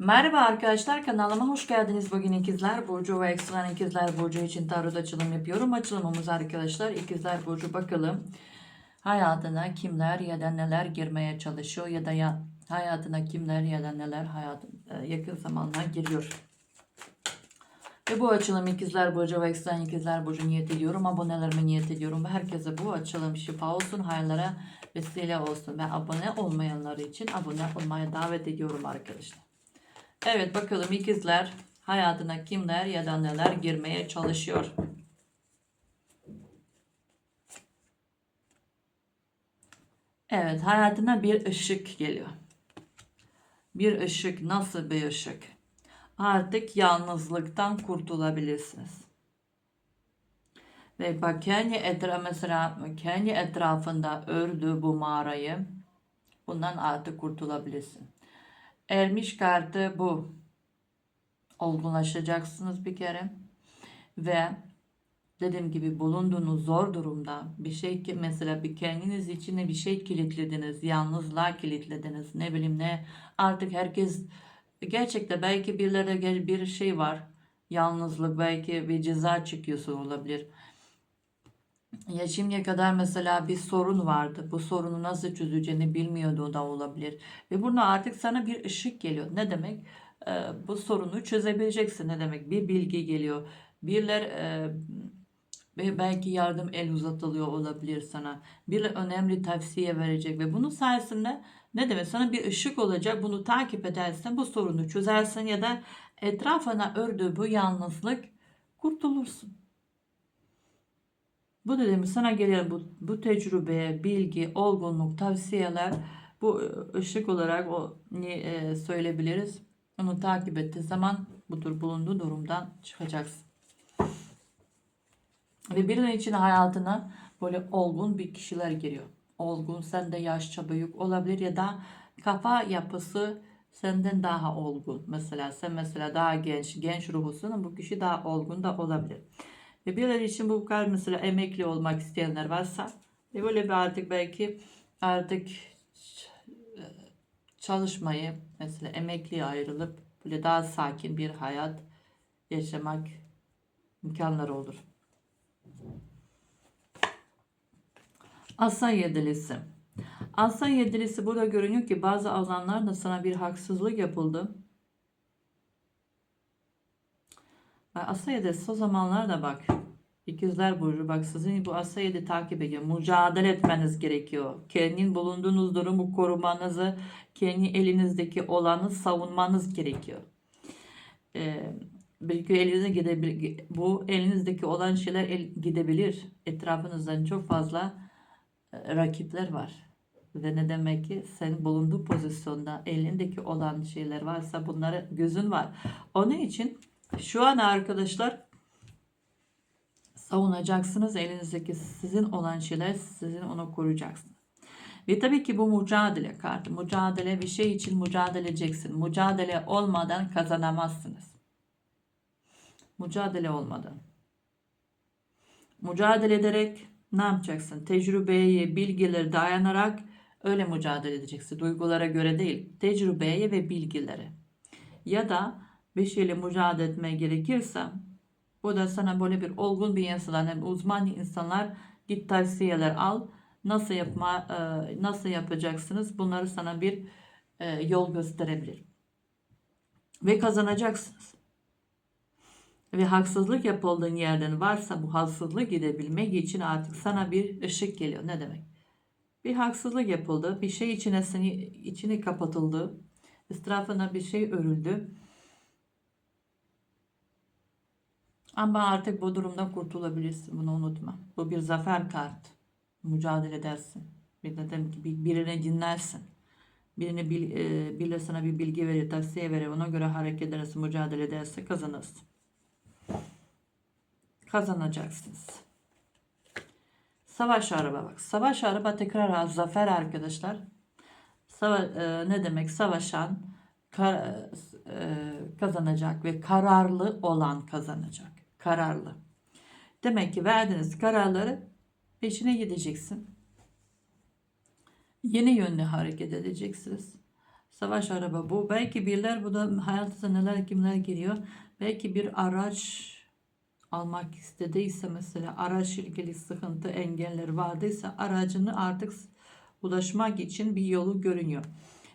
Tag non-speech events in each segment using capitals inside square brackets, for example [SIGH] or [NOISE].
Merhaba arkadaşlar kanalıma hoş geldiniz. Bugün ikizler Burcu ve Ekselen ikizler Burcu için tarot açılım yapıyorum. Açılımımız arkadaşlar ikizler Burcu bakalım. Hayatına kimler ya da neler girmeye çalışıyor ya da ya hayatına kimler ya da neler hayat e, yakın zamanda giriyor. Ve bu açılım ikizler Burcu ve Ekselen ikizler Burcu niyet ediyorum. Abonelerime niyet ediyorum. Ve herkese bu açılım şifa olsun. Hayırlara vesile olsun. Ve abone olmayanlar için abone olmaya davet ediyorum arkadaşlar. Evet bakalım ikizler hayatına kimler ya da neler girmeye çalışıyor. Evet hayatına bir ışık geliyor. Bir ışık nasıl bir ışık? Artık yalnızlıktan kurtulabilirsiniz. Ve bak kendi etrafı mesela kendi etrafında ördüğü bu mağarayı bundan artık kurtulabilirsin. Ermiş kartı bu. Olgunlaşacaksınız bir kere. Ve dediğim gibi bulunduğunuz zor durumda bir şey ki mesela bir kendiniz içine bir şey kilitlediniz, yalnızlığa kilitlediniz, ne bileyim ne artık herkes gerçekten belki birilerine bir şey var. Yalnızlık belki bir ceza çıkıyorsa olabilir. Ya şimdiye kadar mesela bir sorun vardı. Bu sorunu nasıl çözeceğini bilmiyordu da olabilir. Ve burada artık sana bir ışık geliyor. Ne demek? Ee, bu sorunu çözebileceksin. Ne demek? Bir bilgi geliyor. Birler e, belki yardım el uzatılıyor olabilir sana. Bir önemli tavsiye verecek ve bunun sayesinde ne demek? Sana bir ışık olacak. Bunu takip edersen bu sorunu çözersin ya da etrafına ördüğü bu yalnızlık kurtulursun. Bu dediğimiz sana gelen bu, bu tecrübe, bilgi, olgunluk, tavsiyeler bu ışık olarak o e, söyleyebiliriz. Onu takip ettiği zaman bu tür bulunduğu durumdan çıkacaksın. Ve birinin için hayatına böyle olgun bir kişiler giriyor. Olgun, sen de yaşça büyük olabilir ya da kafa yapısı senden daha olgun. Mesela sen mesela daha genç, genç ruhusun bu kişi daha olgun da olabilir. Ve birileri için bu kadar mesela emekli olmak isteyenler varsa ve böyle bir artık belki artık çalışmayı mesela emekliye ayrılıp böyle daha sakin bir hayat yaşamak imkanları olur. Asa yedilisi. Asa yedilisi burada görünüyor ki bazı alanlarda sana bir haksızlık yapıldı. Asa yedilisi o zamanlarda bak. İkizler Burcu bak sizin bu asa yedi takip ediyor. Mücadele etmeniz gerekiyor. Kendin bulunduğunuz durumu korumanızı, kendi elinizdeki olanı savunmanız gerekiyor. Ee, belki elinize gidebilir. Bu elinizdeki olan şeyler el, gidebilir. Etrafınızdan çok fazla e, rakipler var. Ve ne demek ki sen bulunduğu pozisyonda elindeki olan şeyler varsa bunları gözün var. Onun için şu an arkadaşlar savunacaksınız. Elinizdeki sizin olan şeyler sizin onu koruyacaksınız. Ve tabii ki bu mücadele kartı. Mücadele bir şey için mücadele edeceksin. Mücadele olmadan kazanamazsınız. Mücadele olmadan. Mücadele ederek ne yapacaksın? Tecrübeye, bilgileri dayanarak öyle mücadele edeceksin. Duygulara göre değil. Tecrübeye ve bilgilere. Ya da bir şeyle mücadele etmeye gerekirse bu da sana böyle bir olgun bir insan, yani uzman insanlar git tavsiyeler al. Nasıl yapma, e, nasıl yapacaksınız? Bunları sana bir e, yol gösterebilir. Ve kazanacaksınız. Ve haksızlık yapıldığın yerden varsa bu haksızlık gidebilmek için artık sana bir ışık geliyor. Ne demek? Bir haksızlık yapıldı. Bir şey içine seni içine kapatıldı. Etrafına bir şey örüldü Ama artık bu durumdan kurtulabilirsin. Bunu unutma. Bu bir zafer kart. Mücadele edersin. Bir de dedim ki birini dinlersin. Birini bil, e, birileri sana bir bilgi verir, tavsiye verir. Ona göre hareket edersin, mücadele ederse kazanırsın. Kazanacaksınız. Savaş araba bak. Savaş araba tekrar zafer arkadaşlar. Sava, e, ne demek? Savaşan kar, e, kazanacak ve kararlı olan kazanacak kararlı. Demek ki verdiğiniz kararları peşine gideceksin. Yeni yönlü hareket edeceksiniz. Savaş araba bu. Belki birler bu da hayatınıza neler kimler giriyor. Belki bir araç almak istediyse mesela araç ilgili sıkıntı engeller vardıysa aracını artık ulaşmak için bir yolu görünüyor.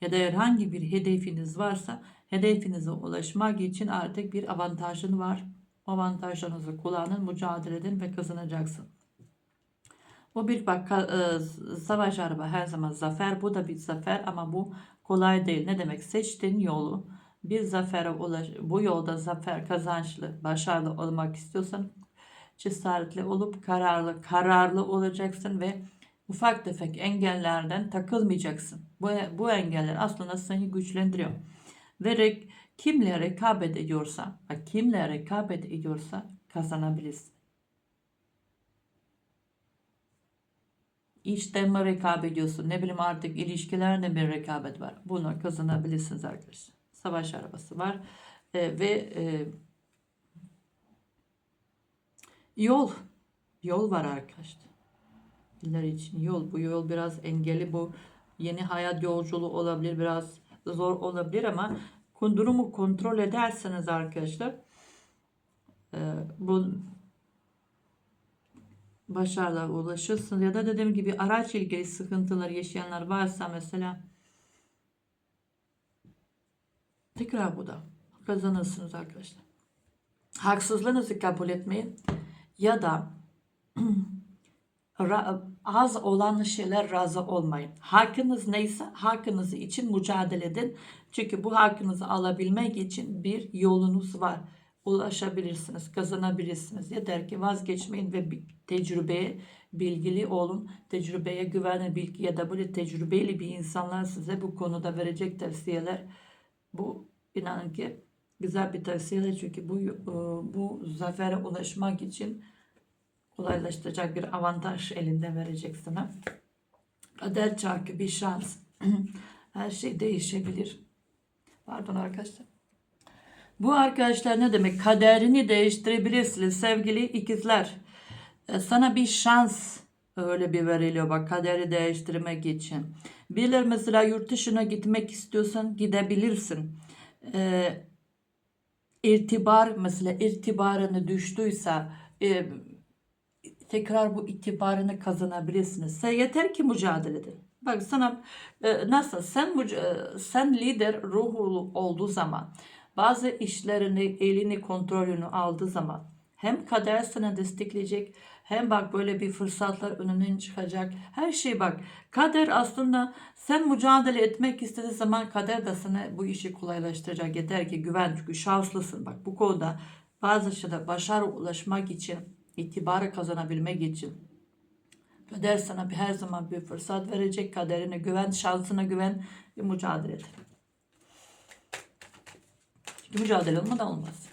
Ya da herhangi bir hedefiniz varsa hedefinize ulaşmak için artık bir avantajın var. Avantajlarınızı kullanın, mücadele edin ve kazanacaksın. Bu bir bak e, savaş araba her zaman zafer. Bu da bir zafer ama bu kolay değil. Ne demek? Seçtiğin yolu bir zafere ulaş, bu yolda zafer kazançlı, başarılı olmak istiyorsan cesaretli olup kararlı, kararlı olacaksın ve ufak tefek engellerden takılmayacaksın. Bu, bu engeller aslında seni güçlendiriyor. Ve kimle rekabet ediyorsa, bak kimle rekabet ediyorsa kazanabilirsin. İşte mi rekabet ediyorsun? Ne bileyim artık ilişkilerde bir rekabet var. Bunu kazanabilirsiniz arkadaşlar. Savaş arabası var. Ee, ve e, yol. Yol var arkadaşlar. Bizler için yol. Bu yol biraz engelli. Bu yeni hayat yolculuğu olabilir. Biraz zor olabilir ama durumu kontrol ederseniz arkadaşlar e, bu başarılar ulaşırsınız. Ya da dediğim gibi araç ilgili sıkıntılar yaşayanlar varsa mesela tekrar bu da kazanırsınız arkadaşlar. Haksızlığınızı kabul etmeyin ya da [CLEARS THROAT] az olan şeyler razı olmayın. Hakkınız neyse hakkınız için mücadele edin. Çünkü bu hakkınızı alabilmek için bir yolunuz var. Ulaşabilirsiniz, kazanabilirsiniz. Yeter ki vazgeçmeyin ve tecrübeye bilgili olun. Tecrübeye güvenin, bilgi ya da böyle tecrübeli bir insanlar size bu konuda verecek tavsiyeler. Bu inanın ki güzel bir tavsiyeler çünkü bu e, bu zafere ulaşmak için kolaylaştıracak bir avantaj elinde verecek sana. Kader çarkı bir şans. [CLEARS THROAT] Her şey değişebilir. Pardon arkadaşlar. Bu arkadaşlar ne demek? Kaderini değiştirebilirsiniz sevgili ikizler. E, Sana bir şans öyle bir veriliyor bak kaderi değiştirmek için. Bilir mesela yurt dışına gitmek istiyorsan gidebilirsin. E, irtibar mesela irtibarını düştüyse e, tekrar bu itibarını kazanabilirsiniz. Sen yeter ki mücadele edin. Bak sana e, nasıl sen e, sen lider ruhu olduğu zaman bazı işlerini elini kontrolünü aldığı zaman hem kader sana destekleyecek hem bak böyle bir fırsatlar önüne çıkacak. Her şey bak kader aslında sen mücadele etmek istediği zaman kader de sana bu işi kolaylaştıracak. Yeter ki güven çünkü şanslısın. Bak bu konuda bazı şeyler başarı ulaşmak için itibarı kazanabilmek için kader sana her zaman bir fırsat verecek. Kaderine güven, şansına güven ve mücadele et. Çünkü mücadele olmadan olmaz.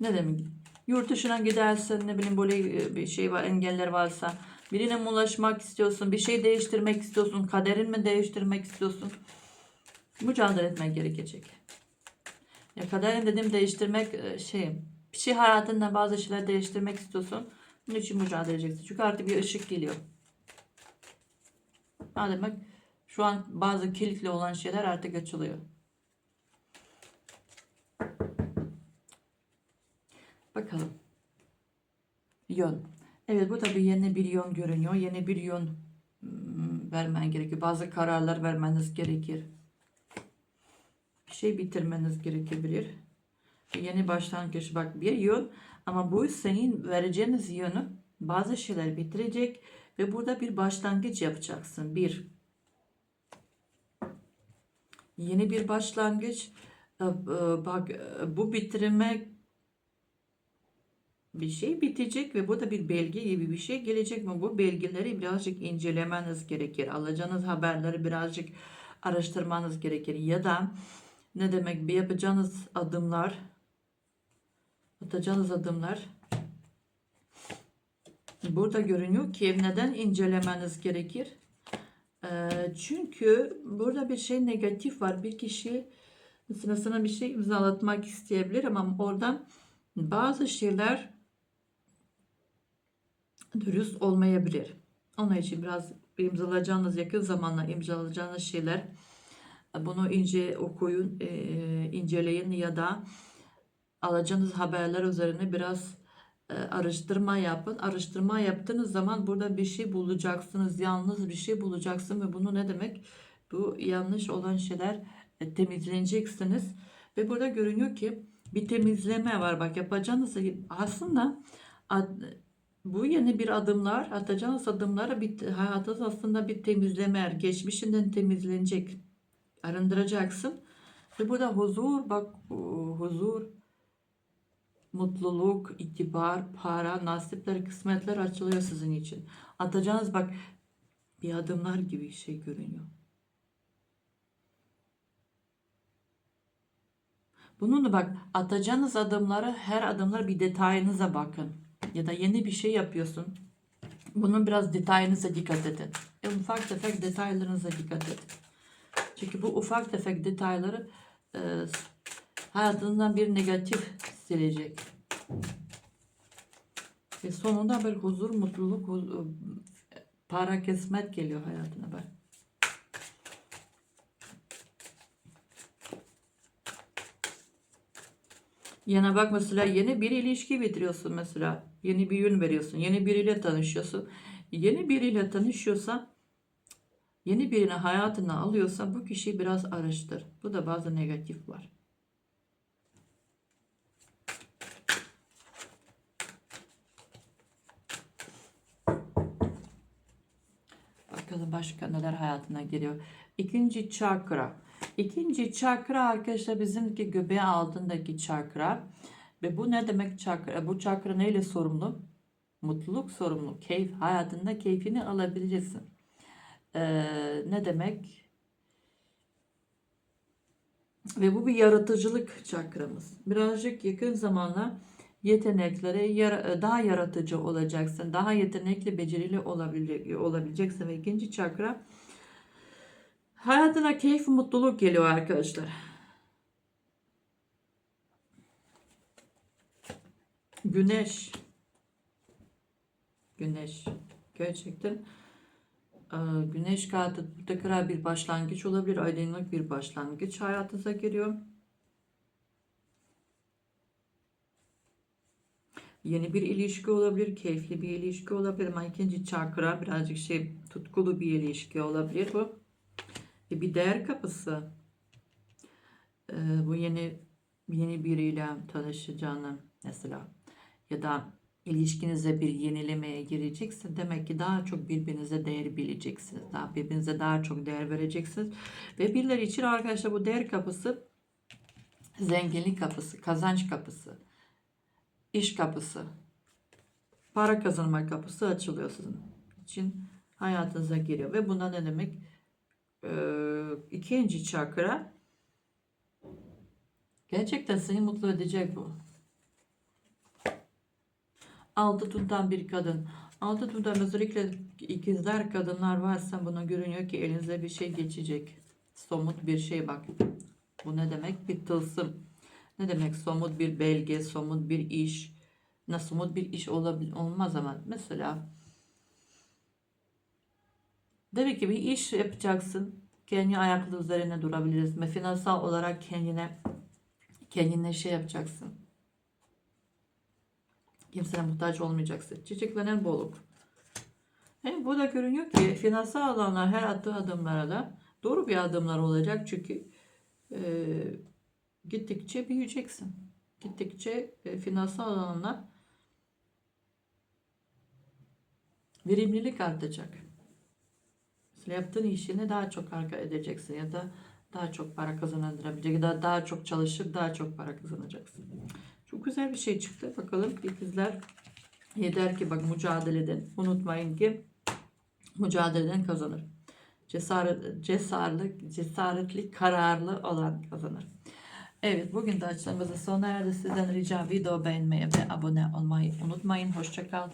ne demek? Yurt dışına gidersen ne bileyim böyle e, bir şey var engeller varsa birine mi ulaşmak istiyorsun bir şey değiştirmek istiyorsun kaderin mi değiştirmek istiyorsun mücadele etmek gerekecek. Ya kaderin dediğim değiştirmek e, şey bir şey hayatında bazı şeyler değiştirmek istiyorsun bunun için mücadele edeceksin çünkü artık bir ışık geliyor. Ne demek? Şu an bazı kilitli olan şeyler artık açılıyor. Bakalım. Yön. Evet bu tabii yeni bir yön görünüyor. Yeni bir yön hmm, vermen gerekiyor. Bazı kararlar vermeniz gerekir. Bir şey bitirmeniz gerekebilir. Yeni başlangıç bak bir yön ama bu senin vereceğiniz yönü bazı şeyler bitirecek ve burada bir başlangıç yapacaksın. Bir yeni bir başlangıç Ee, e, bak e, bu bitirmek bir şey bitecek ve bu da bir belge gibi bir şey gelecek mi? Bu belgeleri birazcık incelemeniz gerekir. Alacağınız haberleri birazcık araştırmanız gerekir. Ya da ne demek bir yapacağınız adımlar atacağınız adımlar burada görünüyor ki neden incelemeniz gerekir? Ee, çünkü burada bir şey negatif var. Bir kişi mesela sana bir şey imzalatmak isteyebilir ama oradan bazı şeyler dürüst olmayabilir. Onun için biraz imzalayacağınız yakın zamanda imzalayacağınız şeyler bunu ince okuyun, e, inceleyin ya da alacağınız haberler üzerine biraz e, araştırma yapın. Araştırma yaptığınız zaman burada bir şey bulacaksınız. Yalnız bir şey bulacaksın ve bunu ne demek? Bu yanlış olan şeyler e, temizleneceksiniz. Ve burada görünüyor ki bir temizleme var. Bak yapacağınız aslında ad- bu yeni bir adımlar, atacağınız adımlara bir hayatınız aslında bir temizleme, geçmişinden temizlenecek, arındıracaksın. Ve burada huzur, bak bu huzur, mutluluk, itibar, para, nasipler, kısmetler açılıyor sizin için. Atacağınız bak bir adımlar gibi şey görünüyor. Bunun da bak atacağınız adımları her adımlar bir detayınıza bakın. Ya da yeni bir şey yapıyorsun. Bunun biraz detayınıza dikkat edin. E, ufak tefek detaylarınıza dikkat edin. Bu ufak tefek detayları e, hayatından bir negatif silecek. Ve sonunda bir huzur, mutluluk, huz- para kesmet geliyor hayatına bak. Yana bak mesela yeni bir ilişki bitiriyorsun mesela. Yeni bir yön veriyorsun. Yeni biriyle tanışıyorsun. Yeni biriyle tanışıyorsan yeni birini hayatına alıyorsan bu kişiyi biraz araştır. Bu da bazı negatif var. Bakalım başka neler hayatına geliyor. İkinci çakra. İkinci çakra arkadaşlar bizimki göbeği altındaki çakra. Ve bu ne demek çakra? Bu çakra neyle sorumlu? Mutluluk sorumlu. Keyif. Hayatında keyfini alabileceksin. Ee, ne demek? Ve bu bir yaratıcılık çakramız. Birazcık yakın zamanla yeteneklere yara- daha yaratıcı olacaksın. Daha yetenekli, becerili olabilecek, olabileceksin. Ve ikinci çakra hayatına keyif, mutluluk geliyor arkadaşlar. Güneş. Güneş. Gerçekten güneş kartı tekrar bir başlangıç olabilir. Aydınlık bir başlangıç hayatınıza giriyor. Yeni bir ilişki olabilir, keyifli bir ilişki olabilir ama ikinci çakra birazcık şey tutkulu bir ilişki olabilir bu. Ve bir değer kapısı. Ee, bu yeni yeni biriyle tanışacağını mesela ya da ilişkinize bir yenilemeye gireceksin. Demek ki daha çok birbirinize değer bileceksiniz. Daha birbirinize daha çok değer vereceksiniz. Ve birileri için arkadaşlar bu değer kapısı zenginlik kapısı, kazanç kapısı, iş kapısı, para kazanma kapısı açılıyor sizin için hayatınıza giriyor. Ve buna ne demek? Ee, ikinci çakra gerçekten seni mutlu edecek bu. Altı tutan bir kadın. Altı tutan özellikle ikizler kadınlar varsa buna görünüyor ki elinize bir şey geçecek. Somut bir şey bak. Bu ne demek? Bir tılsım. Ne demek somut bir belge, somut bir iş. Nasıl somut bir iş olabil olmaz ama mesela demek ki bir iş yapacaksın. Kendi ayaklı üzerine durabiliriz. Ve finansal olarak kendine kendine şey yapacaksın. Kimsene muhtaç olmayacaksın. Çiçeklenen bolluk. Hem burada görünüyor ki finansal alanlar her attığı adımlara da doğru bir adımlar olacak. Çünkü e, gittikçe büyüyeceksin. Gittikçe e, finansal alanlar verimlilik artacak. Mesela yaptığın işini daha çok arka edeceksin ya da daha çok para kazanabilecek ya da daha çok çalışıp daha çok para kazanacaksın. Çok güzel bir şey çıktı. Bakalım ikizler yeter ki bak mücadeleden unutmayın ki mücadeleden kazanır. Cesaret, cesaretli, cesaretli, kararlı olan kazanır. Evet bugün de açılımımızın sona erdi. Sizden rica video beğenmeyi ve abone olmayı unutmayın. Hoşçakal.